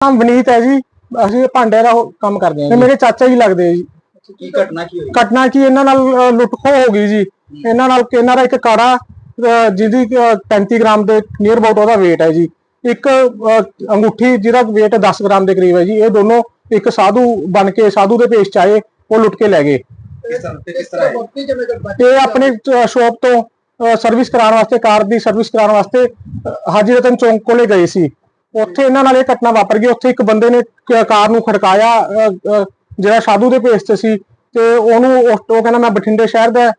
ਨਾਮ ਵਨੀਤ ਹੈ ਜੀ। ਅਸੀਂ ਭਾਂਡੇ ਦਾ ਉਹ ਕੰਮ ਕਰਦੇ ਹਾਂ ਤੇ ਮੇਰੇ ਚਾਚਾ ਜੀ ਲੱਗਦੇ ਆ ਜੀ। ਕੀ ਘਟਨਾ ਕੀ ਹੋਈ? ਘਟਨਾ ਕੀ ਇਹਨਾਂ ਨਾਲ ਅ, ਲੁੱਟ ਖੋਹ ਹੋ ਗਈ ਜੀ। ਇਹਨਾਂ ਨਾਲ ਇਹਨਾਂ ਦਾ ਇੱਕ ਕਾੜਾ ਅ, ਜਿਹਦੀ ਅ, 35 ਗ੍ਰਾਮ ਦੇ ਨੀਅਰ ਅਬਾਊਟ ਉਹਦਾ weight ਹੈ ਜੀ। ਇੱਕ ਅ, ਅੰਗੂਠੀ ਜਿਹਦਾ weight 10 ਗ੍ਰਾਮ ਦੇ ਕਰੀਬ ਹੈ ਜੀ। ਇਹ ਦੋਨੋਂ ਇੱਕ ਸਾਧੂ ਬਣ ਕੇ ਸਾਧੂ ਦੇ ਭੇਸ ਚ ਆਏ ਉਹ ਲੁੱਟ ਕੇ ਲੈ ਗਏ। ਕਿਸ ਤਰ੍ਹਾਂ ਤੇ ਕਿਸ ਤਰ੍ਹਾਂ ਹੈ? ਇਹ ਆਪਣੇ ਸ਼ਾਪ ਤੋਂ ਸਰਵਿਸ ਕਰਾਉਣ ਵਾਸਤੇ ਕਾਰ ਦੀ ਸਰਵਿਸ ਕਰਾਉਣ ਵਾਸਤੇ ਅ, ਹਾਜੀ ਰਤਨ ਚੌਂਕ ਕੋਲੇ ਗਏ ਸੀ। ਉੱਥੇ ਇਹਨਾਂ ਨਾਲ ਇਹ ਘਟਨਾ ਵਾਪਰ ਗਈ। ਉੱਥੇ ਇੱਕ ਬੰਦੇ ਨੇ ਕਾਰ ਨੂੰ ਖੜਕਾਇਆ ਜਿਹੜਾ ਸਾਧੂ ਦੇ ਭੇਸ 'ਚ ਸੀ ਤੇ ਉਹਨੂੰ ਉਹ ਕਹਿੰਦਾ ਮੈਂ ਬਠਿੰਡੇ ਸ਼ਹਿਰ ਦਾ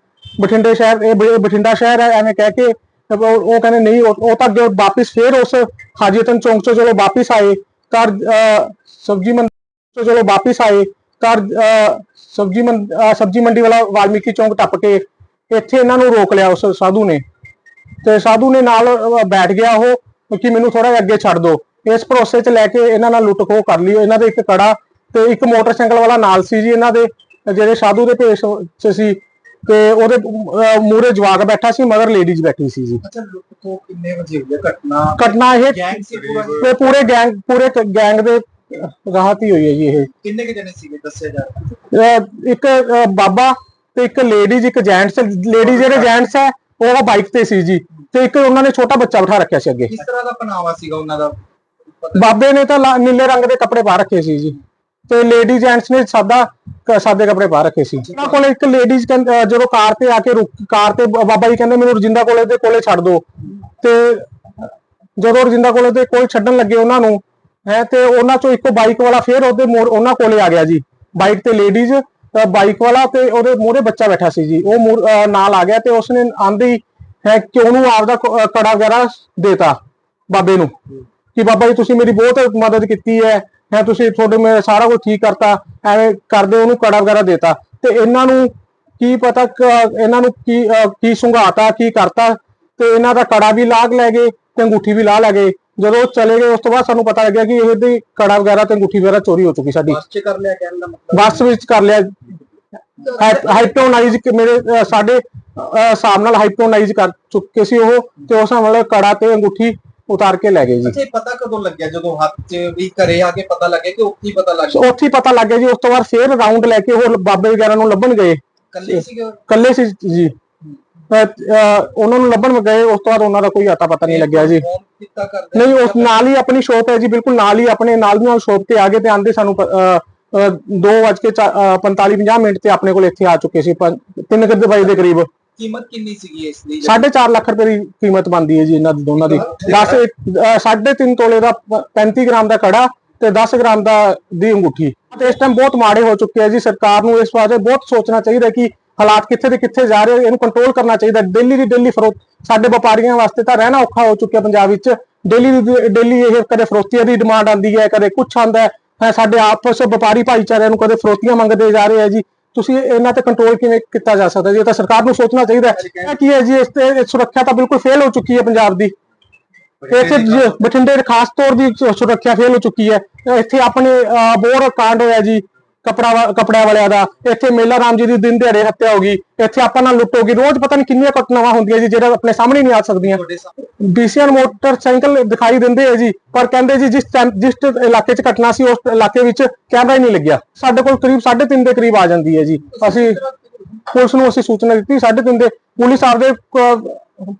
ਬਠਿੰਡੇ ਸ਼ਹਿਰ ਇਹ ਬਠਿੰਡਾ ਸ਼ਹਿਰ ਹੈ ਐਵੇਂ ਕਹਿ ਕੇ ਉਹ ਕਹਿੰਦੇ ਨਹੀਂ ਉਹ ਤਾਂ ਅੱਗੇ ਵਾਪਿਸ ਫੇਰ ਉਸ ਹਾਜੀ ਚੌਂਕ 'ਚੋਂ ਚਲੋ ਵਾਪਿਸ ਆਏ ਘਰ ਅ, ਸਬਜ਼ੀ ਮੰਡੀ ਤੋਂ ਚਲੋ ਵਾਪਿਸ ਆਏ ਘਰ ਸਬਜ਼ੀ ਮੰਡ- ਸਬਜ਼ੀ ਮੰਡੀ ਵਾਲਾ ਵਾਲਮੀਕੀ ਚੌਂਕ ਟੱਪ ਕੇ ਇੱਥੇ ਇਹਨਾਂ ਨੂੰ ਰੋਕ ਲਿਆ ਉਸ ਸਾਧੂ ਨੇ। ਤੇ ਸਾਧੂ ਨੇ ਨਾਲ ਬੈਠ ਗਿਆ ਉਹ। ਕਿ ਮੈਨੂੰ ਥੋੜਾ ਜਿਹਾ ਅੱਗੇ ਛੱਡ ਦਿਓ। ਇਸ ਭਰੋਸੇ 'ਚ ਲੈ ਕੇ ਇਹਨਾਂ ਨਾਲ ਲੁੱਟ ਖੋਹ ਕਰ ਲਈ ਇਹਨਾਂ ਦੇ ਇੱਕ ਕੜਾ ਤੇ ਇੱਕ ਮੋਟਰਸਾਈਕਲ ਵਾਲਾ ਨਾਲ ਸੀ ਜੀ ਇਹਨਾਂ ਦੇ ਜਿਹੜੇ ਸਾਧੂ ਦੇ ਭੇਸ 'ਚ ਸੀ ਤੇ ਉਹਦੇ ਮੂਰੇ ਜਵਾਕ ਬੈਠਾ ਸੀ ਮਗਰ ਲੇਡੀਜ਼ ਬੈਠੀ ਸੀ ਜੀ। ਅੱਛਾ ਲੁੱਟ ਖੋ ਕਿੰਨੇ ਵਜੇ ਹੋਈ ਘਟਨਾ? ਘਟਨਾ ਇਹ ਗੈਂਗ ਸੀ ਪੂਰਾ ਗੈਂਗ ਪੂਰੇ ਗੈਂਗ ਦੇ ਰਾਹਤ ਹੀ ਹੋਈ ਹੈ ਜੀ ਇਹ। ਕਿੰਨੇ ਕੇ ਜਣੇ ਸੀਗੇ ਦੱਸਿਆ ਜਾ ਇੱਕ ਬਾਬਾ ਤੇ ਇੱਕ ਲੇਡੀਜ਼ ਇੱਕ ਜੈਂਟਸ ਲੇਡੀਜ਼ ਜਿਹੜੇ ਜੈਂਟਸ ਹੈ ਉਹ ਬਾਈਕ ਤੇ ਸੀ ਜੀ। ਤੇ ਇੱਕ ਉਹਨਾਂ ਨੇ ਛੋਟਾ ਬੱਚਾ ਬਿਠਾ ਰੱਖਿਆ ਸੀ ਅੱਗੇ। ਕਿਸ ਤਰ੍ਹਾਂ ਦਾ ਪਹਿਨਾਵਾ ਸੀਗਾ ਉਹਨਾਂ ਦਾ? ਬਾਬੇ ਨੇ ਤਾਂ ਨੀਲੇ ਰੰਗ ਦੇ ਕੱਪੜੇ ਪਾ ਰੱਖੇ ਸੀ ਜੀ। ਤੇ ਲੇਡੀ ਜੈਂਟਸ ਨੇ ਸਾਦਾ ਸਾਦੇ ਕੱਪੜੇ ਪਾ ਰੱਖੇ ਸੀ। ਉਹਨਾਂ ਕੋਲ ਇੱਕ ਲੇਡੀਜ਼ ਜਦੋਂ ਕਾਰ ਤੇ ਆ ਕੇ ਰੁਕ ਕਾਰ ਤੇ ਬਾਬਾ ਜੀ ਕਹਿੰਦੇ ਮੈਨੂੰ ਰਜਿੰਦਾ ਕੋਲੇ ਦੇ ਕੋਲੇ ਛੱਡ ਦਿਓ ਤੇ ਜਦੋਂ ਰਜਿੰਦਾ ਕੋਲੇ ਦੇ ਕੋਲ ਛੱਡਣ ਲੱਗੇ ਉਹਨਾਂ ਨੂੰ ਹੈ ਤੇ ਉਹਨਾਂ ਚੋਂ ਇੱਕ ਬਾਈਕ ਵਾਲਾ ਫੇਰ ਉਹਦੇ ਮੋੜ ਉਹਨਾਂ ਕੋਲੇ ਆ ਗਿਆ ਜੀ। ਬਾਈਕ ਤੇ ਲੇਡੀਜ਼ ਬਾਈਕ ਵਾਲਾ ਤੇ ਉਹਦੇ ਮੂਹਰੇ ਬੱਚਾ ਬੈਠਾ ਸੀ ਜੀ। ਉਹ ਨਾਲ ਆ ਗਿਆ ਤੇ ਉਸਨੇ ਆਂਦੇ ਹੀ ਕਿ ਉਹਨੂੰ ਆਪਦਾ ਕ- ਅਹ ਕੜਾ ਵਗੈਰਾ ਦੇਤਾ ਬਾਬੇ ਨੂੰ। ਕਿ ਬਾਬਾ ਜੀ ਤੁਸੀਂ ਮੇਰੀ ਬਹੁਤ ਮਦਦ ਕੀਤੀ ਹੈ ਹੈ ਤੁਸੀਂ ਤੁਹਾਡੇ ਮੈਂ ਸਾਰਾ ਕੁਝ ਠੀਕ ਕਰਤਾ ਐਵੇਂ ਕਰਦੇ ਉਹਨੂੰ ਕੜਾ ਵਗੈਰਾ ਦੇਤਾ। ਤੇ ਇਹਨਾਂ ਨੂੰ ਕੀ ਪਤਾ ਕ- ਇਹਨਾਂ ਨੂੰ ਕੀ ਅਹ ਕੀ ਸੁੰਘਾਤਾ ਕੀ ਕਰਤਾ ਤੇ ਇਹਨਾਂ ਦਾ ਕੜਾ ਵੀ ਲਾਗ ਲੈ ਗਏ ਤੇ ਅੰਗੂਠੀ ਵੀ ਲਾ ਲੈ ਗਏ। ਜਦੋਂ ਉਹ ਚਲੇ ਗਏ ਉਸ ਤੋਂ ਬਾਅਦ ਸਾਨੂੰ ਪਤਾ ਲੱਗਿਆ ਕਿ ਇਹਦੀ ਕੜਾ ਵਗੈਰਾ ਤੇ ਅੰਗੂਠੀ ਵਗੈਰਾ ਚੋਰੀ ਹੋ ਚੁੱਕੀ ਸਾਡੀ। ਬਸ ਚ ਕਰ ਲਿਆ ਕਹਿਣ ਦਾ ਮਤਲਬ? ਬੱਸ ਵਿੱਚ ਕਰ ਲਿਆ। ਹਾਈਪਨੋਟਾਈਜ਼ ਮੇਰੇ ਅਹ ਸਾਡੇ ਹਿਸਾਬ ਨਾਲ ਹਾਈਪਨੋਟਾਈਜ਼ ਕਰ ਚੁੱਕੇ ਸੀ ਉਹ ਤੇ ਉਸ ਨਾਲ ਕੜਾ ਤੇ ਅੰਗੂਠੀ ਉਤਾਰ ਕੇ ਲੈ ਗਏ ਜੀ। ਅੱਛਾ ਪਤਾ ਕਦੋਂ ਲੱਗਿਆ? ਜਦੋਂ ਹੱਥ 'ਚ ਵੀ ਘਰੇ ਆ ਕੇ ਪਤਾ ਲੱਗਿਆ ਕਿ ਉੱਥੇ ਪਤਾ ਲੱਗ ਗਿਆ? ਉੱਥੇ ਪਤਾ ਲੱਗ ਗਿਆ ਜੀ ਉਸ ਤੋਂ ਬਾਅਦ ਫੇਰ ਰਾਉਂਡ ਲੈ ਕੇ ਉਹ ਬਾਬੇ ਵਗੈਰਾ ਨੂੰ ਲੱਭਣ ਗਏ। ਕੱਲੇ ਉਹ? ਕੱਲੇ ਸੀ ਜੀ। ਉਹਨਾਂ ਨੂੰ ਲੱਭਣ ਗਏ ਉਸ ਤੋਂ ਬਾਅਦ ਉਹਨਾਂ ਦਾ ਕੋਈ ਅਤਾ ਪਤਾ ਨਹੀਂ ਲੱਗਿਆ ਜੀ। ਨਹੀਂ ਉਸ ਨਾਲ ਹੀ ਆਪਣੀ ਸ਼ੋਪ ਹੈ ਜੀ ਬਿਲਕੁਲ ਨਾਲ ਹੀ ਆਪਣੇ ਨਾਲ ਦੀ ਨਾਲ ਸ਼ੋਪ ਤੇ ਆ ਗਏ ਤੇ ਆਂਦੇ ਸਾਨੂੰ 2:45 50 ਮਿੰਟ ਤੇ ਆਪਣੇ ਕੋਲ ਇੱਥੇ ਆ ਚੁੱਕੇ ਸੀ 3 ਕੁ ਵਜੇ ਦੇ ਕਰੀਬ। ਕੀਮਤ ਕਿੰਨੀ ਸੀਗੀ ਇਸ ਦੀ 4.5 ਲੱਖ ਰੁਪਏ ਦੀ ਕੀਮਤ ਬਣਦੀ ਹੈ ਜੀ ਇਹਨਾਂ ਦੀ ਦੋਨਾਂ ਦੀ। 10 3.5 ਤੋਲੇ ਦਾ 35 ਗ੍ਰਾਮ ਦਾ ਕੜਾ ਤੇ 10 ਗ੍ਰਾਮ ਦਾ ਦੀ ਅੰਗੂਠੀ। ਤੇ ਇਸ ਟਾਈਮ ਬਹੁਤ ਮਾੜੇ ਹੋ ਚੁੱਕੇ ਆ ਜੀ ਸਰਕਾਰ ਨੂੰ। ਇਸ ਬਾਰੇ ਬਹੁਤ ਸੋਚਣਾ ਚਾਹੀਦਾ ਕਿ ਹਾਲਾਤ ਕਿੱਥੇ ਦੇ ਕਿੱਥੇ ਜਾ ਰਹੇ ਇਹਨੂੰ ਕੰਟਰੋਲ ਕਰਨਾ ਚਾਹੀਦਾ। ਡੇਲੀ ਦੀ ਡੇਲੀ ਫਰੋਤ ਸਾਡੇ ਵਪਾਰੀਆਂ ਵਾਸਤੇ ਤਾਂ ਰਹਿਣਾ ਔਖਾ ਹੋ ਚੁੱਕਿਆ ਪੰਜਾਬ ਵਿੱਚ। ਡੇਲੀ ਦੀ ਡੇਲੀ ਇਹ ਕਦੇ ਫਰੋਤੀਆਂ ਦੀ ਡਿਮਾਂਡ ਆਂਦੀ ਹੈ, ਕਦੇ ਕੁਛ ਆਂਦਾ ਹੈ। ਸਾਡੇ ਆਪਸ ਵਪਾਰੀ ਭਾਈਚਾਰਿਆਂ ਨੂੰ ਕਦੇ ਫਰੋਤੀਆਂ ਮੰਗਦੇ ਜਾ ਰਹੇ ਆ ਜੀ। ਤੁਸੀਂ ਇਹਨਾਂ ਤੇ ਕੰਟਰੋਲ ਕਿਵੇਂ ਕੀਤਾ ਜਾ ਸਕਦਾ? ਜੀ ਇਹ ਤਾਂ ਸਰਕਾਰ ਨੂੰ ਸੋਚਣਾ ਚਾਹੀਦਾ ਹੈ। ਕੀ ਹੈ ਜੀ? ਇਸ ਤੇ ਸੁਰੱਖਿਆ ਤਾਂ ਬਿਲਕੁਲ ਫੇਲ ਹੋ ਚੁੱਕੀ ਹੈ ਪੰਜਾਬ ਦੀ। ਇੱਥੇ ਬਠਿੰਡੇ ਦੇ ਖਾਸ ਤੌਰ ਦੀ ਸੁਰੱਖਿਆ ਫੇਲ ਹੋ ਚੁੱਕੀ ਹੈ। ਇੱਥੇ ਆਪਣੇ ਬੋਰ ਕਾਂਡ ਹੋਇਆ ਜੀ। ਕਪੜਾ ਕੱਪੜਿਆਂ ਵਾਲਿਆਂ ਦਾ ਇੱਥੇ ਮੇਲਾ ਰਾਮ ਜੀ ਦੀ ਦਿਨ ਦਿਹਾੜੇ ਹੱਤਿਆ ਹੋ ਗਈ ਇੱਥੇ ਆਪਾਂ ਨਾਲ ਲੁੱਟ ਹੋ ਗਈ ਰੋਜ਼ ਪਤਾ ਨਹੀਂ ਕਿੰਨੀਆਂ ਘਟਨਾਵਾਂ ਹੁੰਦੀਆਂ ਜੀ ਜਿਹੜਾ ਆਪਣੇ ਸਾਹਮਣੇ ਨਹੀਂ ਆ ਸਕਦੀਆਂ। ਬੀਸੀਐਨ ਮੋਟਰਸਾਈਕਲ ਦਿਖਾਈ ਦਿੰਦੇ ਹੈ ਜੀ ਪਰ ਕਹਿੰਦੇ ਜੀ ਜਿਸ ਜਿਸ ਇਲਾਕੇ 'ਚ ਘਟਨਾ ਸੀ ਉਸ ਇਲਾਕੇ ਵਿੱਚ ਕੈਮਰਾ ਹੀ ਨਹੀਂ ਲੱਗਿਆ। ਸਾਡੇ ਕੋਲ ਕਰੀਬ 3.5 ਦੇ ਕਰੀਬ ਆ ਜਾਂਦੀ ਹੈ ਜੀ। ਅਸੀਂ ਪੁਲਿਸ ਨੂੰ ਅਸੀਂ ਸੂਚਨਾ ਦਿੱਤੀ 3.5 ਦੇ। ਪੁਲਿਸ ਆਪਦੇ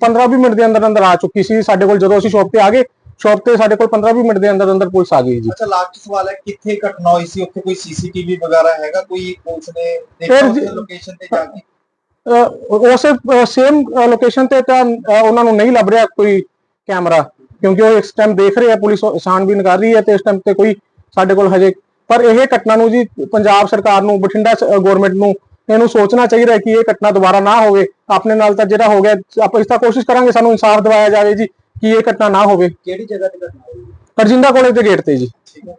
15-20 ਮਿੰਟ ਦੇ ਅੰਦਰ ਅੰਦਰ ਆ ਚੁੱਕੀ ਸੀ। ਸਾਡੇ ਕੋਲ ਜਦੋਂ ਅਸੀਂ ਸ਼ਾਪ ਤੇ ਆ ਗਏ ਸ਼ਾਪ ਤੇ ਸਾਡੇ ਕੋਲ 15-20 ਮਿੰਟ ਦੇ ਅੰਦਰ ਅੰਦਰ ਪੁਲਿਸ ਆ ਗਈ ਜੀ। ਅੱਛਾ ਲਾਸਟ ਸਵਾਲ ਹੈ ਕਿੱਥੇ ਘਟਨਾ ਹੋਈ ਸੀ? ਉੱਥੇ ਕੋਈ ਸੀਸੀਟੀਵੀ ਵਗੈਰਾ ਹੈਗਾ? ਕੋਈ ਪੁਲਿਸ ਨੇ ਦੇਖਿਆ ਲੋਕੇਸ਼ਨ ਤੇ ਜਾ ਕੇ? ਉਸੇ ਸੇਮ ਲੋਕੇਸ਼ਨ ਤੇ ਤਾਂ ਉਹਨਾਂ ਨੂੰ ਨਹੀਂ ਲੱਭ ਰਿਹਾ ਕੋਈ ਕੈਮਰਾ ਕਿਉਂਕਿ ਉਹ ਇਸ ਟਾਈਮ ਦੇਖ ਰਹੇ ਆ ਪੁਲਿਸ ਛਾਣਬੀਨ ਕਰ ਰਹੀ ਹੈ ਤੇ ਇਸ ਟਾਈਮ ਤੇ ਕੋਈ ਸਾਡੇ ਕੋਲ ਹਜੇ ਪਰ ਇਹ ਘਟਨਾ ਨੂੰ ਜੀ ਪੰਜਾਬ ਸਰਕਾਰ ਨੂੰ ਬਠਿੰਡਾ ਗਵਰਨਮੈਂਟ ਨੂੰ ਇਹਨੂੰ ਸੋਚਣਾ ਚਾਹੀਦਾ ਹੈ ਕਿ ਇਹ ਘਟਨਾ ਦੁਬਾਰਾ ਨਾ ਹੋਵੇ। ਆਪਣੇ ਨਾਲ ਤਾਂ ਜਿਹੜਾ ਹੋ ਗਿਆ ਆਪਾਂ ਇਸ ਤਾਂ ਕੋਸ਼ਿਸ਼ ਕਰਾਂਗੇ ਸਾਨੂੰ ਇਨਸਾਫ ਦਿਵਾਇਆ ਜਾਵੇ ਜੀ। ਕਿ ਇਹ ਘਟਨਾ ਨਾ ਹੋਵੇ? ਕਿਹੜੀ ਜਗ੍ਹਾ ਤੇ ਘਟਨਾ ਹੋਈ? ਰਜਿੰਦਾ ਕਾਲਜ ਦੇ ਗੇਟ ਤੇ ਜੀ। ਠੀਕ ਹੈ।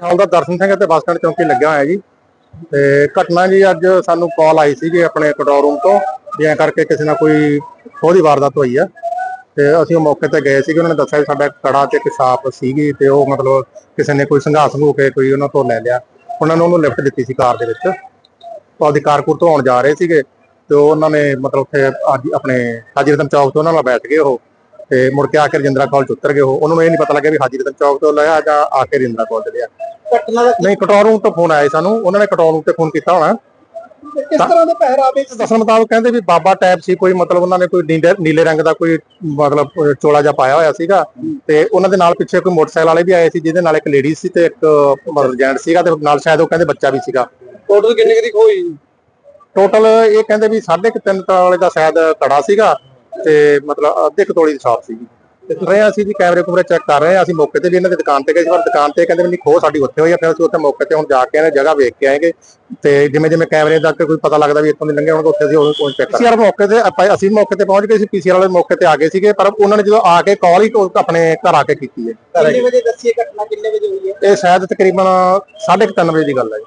ਹਾਲ ਦਾ ਦਰਸ਼ਨ ਸਿੰਘ ਤੇ ਬੱਸ ਸਟੈਂਡ ਚੌਂਕੀ ਲੱਗਿਆ ਹੋਇਆ ਜੀ। ਤੇ ਘਟਨਾ ਜੀ ਅੱਜ ਸਾਨੂੰ ਕਾਲ ਆਈ ਸੀ ਜੀ ਆਪਣੇ ਕੰਟਰੋਲ ਰੂਮ ਤੋਂ ਵੀ ਐਂ ਕਰਕੇ ਕਿਸੇ ਨਾਲ ਕੋਈ ਉਹਦੀ ਵਾਰਦਾਤ ਹੋਈ ਆ। ਤੇ ਅਸੀਂ ਉਹ ਮੌਕੇ ਤੇ ਗਏ ਸੀਗੇ ਉਹਨਾਂ ਨੇ ਦੱਸਿਆ ਵੀ ਸਾਡਾ ਇੱਕ ਕੜਾ ਤੇ ਇੱਕ ਸੀਗੀ ਤੇ ਉਹ ਮਤਲਬ ਕਿਸੇ ਨੇ ਕੋਈ ਸੰਘਾਸ ਹੋ ਕੇ ਕੋਈ ਉਹਨਾਂ ਤੋਂ ਲੈ ਲਿਆ। ਉਹਨਾਂ ਨੇ ਉਹਨੂੰ ਲਿਫਟ ਦਿੱਤੀ ਸੀ ਕਾਰ ਦੇ ਵਿੱਚ। ਉਹ ਆਪਦੀ ਕਾਰਕੁਰ ਤੋਂ ਆਉਣ ਜਾ ਰਹੇ ਸੀਗੇ ਤੇ ਉਹਨਾਂ ਨੇ ਮਤਲਬ ਉੱਥੇ ਅੱਜ ਆਪਣੇ ਹਾਜੀ ਰਤਨ ਚੌਕ ਤੋਂ ਉਹਨਾਂ ਨਾਲ ਬੈਠ ਗਏ ਉਹ। ਤੇ ਮੁੜ ਕੇ ਆ ਕੇ ਰਜਿੰਦਰਾ ਕਾਲਜ ਉਤਰ ਗਏ ਉਹ ਉਹਨਾਂ ਨੂੰ ਇਹ ਨਹੀਂ ਪਤਾ ਲੱਗਿਆ ਵੀ ਹਾਜੀ ਰਤਨ ਚੌਕ ਤੋਂ ਲਿਆ ਜਾਂ ਆ ਕੇ ਰਜਿੰਦਰਾ ਕਾਲਜ ਲਿਆ। ਘਟਨਾ ਦਾ ਨਹੀਂ ਕੰਟਰੋਲ ਰੂਮ ਤੋਂ ਫੋਨ ਆਇਆ ਸਾਨੂੰ ਉਹਨਾਂ ਨੇ ਕੰਟਰੋਲ ਰੂਮ ਤੇ ਫੋਨ ਕੀਤਾ ਹੋਣਾ। ਕਿਸ ਤਰ੍ਹਾਂ ਦੇ ਪਹਿਰਾਵੇ ਦੱਸਣ ਮੁਤਾਬਕ ਕਹਿੰਦੇ ਵੀ ਬਾਬਾ ਟੈਪ ਸੀ ਕੋਈ ਮਤਲਬ ਉਹਨਾਂ ਨੇ ਕੋਈ ਨੀਲੇ ਰੰਗ ਦਾ ਕੋਈ ਮਤਲਬ ਚੋਲਾ ਜਿਹਾ ਪਾਇਆ ਹੋਇਆ ਸੀਗਾ। ਤੇ ਉਹਨਾਂ ਦੇ ਨਾਲ ਪਿੱਛੇ ਕੋਈ ਮੋਟਰਸਾਈਕਲ ਵਾਲੇ ਵੀ ਆਏ ਸੀ ਜਿਹਦੇ ਨਾਲ ਇੱਕ ਲੇਡੀ ਸੀ ਤੇ ਇੱਕ ਜੈਂਟ ਸੀਗਾ ਤੇ ਨਾਲ ਸ਼ਾਇਦ ਉਹ ਕਹਿੰਦੇ ਬੱਚਾ ਵੀ ਸੀਗਾ। ਟੋਟਲ ਕਿੰਨੇ ਦੀ ਖੋਈ? ਟੋਟਲ ਇਹ ਕਹਿੰਦੇ ਵੀ 3.5 ਤੋਲੇ ਦਾ ਸ਼ਾਇਦ ਕੜਾ ਸੀਗਾ। ਤੇ ਮਤਲਬ ਅੱਧੇ ਕੁ ਤੋਲੇ ਦੀ ਸ਼ਾਪ ਸੀਗੀ। ਤੇ ਰਹੇ ਹਾਂ ਅਸੀਂ ਜੀ ਕੈਮਰੇ ਕੁਮਰੇ ਚੈੱਕ ਕਰ ਰਹੇ ਹਾਂ ਅਸੀਂ ਮੌਕੇ ਤੇ ਵੀ ਇਹਨਾਂ ਦੀ ਦੁਕਾਨ ਤੇ ਗਏ ਸੀ ਪਰ ਦੁਕਾਨ ਤੇ ਕਹਿੰਦੇ ਨਹੀਂ ਖੋ ਸਾਡੀ ਉੱਥੇ ਹੋਈ ਆ ਫਿਰ ਅਸੀਂ ਉੱਥੇ ਮੌਕੇ ਤੇ ਹੁਣ ਜਾ ਕੇ ਇਹਨਾਂ ਜਗ੍ਹਾ ਵੇਖ ਕੇ ਆਏਗੇ। ਤੇ ਜਿਵੇਂ ਜਿਵੇਂ ਕੈਮਰੇ ਦਾ ਕੋਈ ਪਤਾ ਲੱਗਦਾ ਵੀ ਇੱਥੋਂ ਦੀ ਲੰਘੇ ਹੋਣਗੇ ਉੱਥੇ ਅਸੀਂ ਉਹ ਕੋਈ ਚੈੱਕ ਕਰਾਂਗੇ। ਮੌਕੇ ਤੇ ਆਪਾਂ ਅਸੀਂ ਮੌਕੇ ਤੇ ਪਹੁੰਚ ਗਏ ਸੀ ਪੀਸੀਆਰ ਵਾਲੇ ਮੌਕੇ ਤੇ ਆ ਗਏ ਸੀਗੇ ਪਰ ਉਹਨਾਂ ਨੇ ਜਦੋਂ ਆ ਕੇ ਕਾਲ ਹੀ ਆਪਣੇ ਘਰ ਆ ਕੇ ਕੀਤੀ ਹੈ। ਕਿੰਨੇ ਵਜੇ ਦੱਸੀ ਇਹ ਘਟਨਾ ਕਿੰਨੇ ਵਜੇ ਹੋਈ ਹੈ? ਇਹ ਸ਼ਾਇਦ ਤਕਰੀਬਨ 3:30 ਵਜੇ ਦੀ ਗੱਲ ਹੈ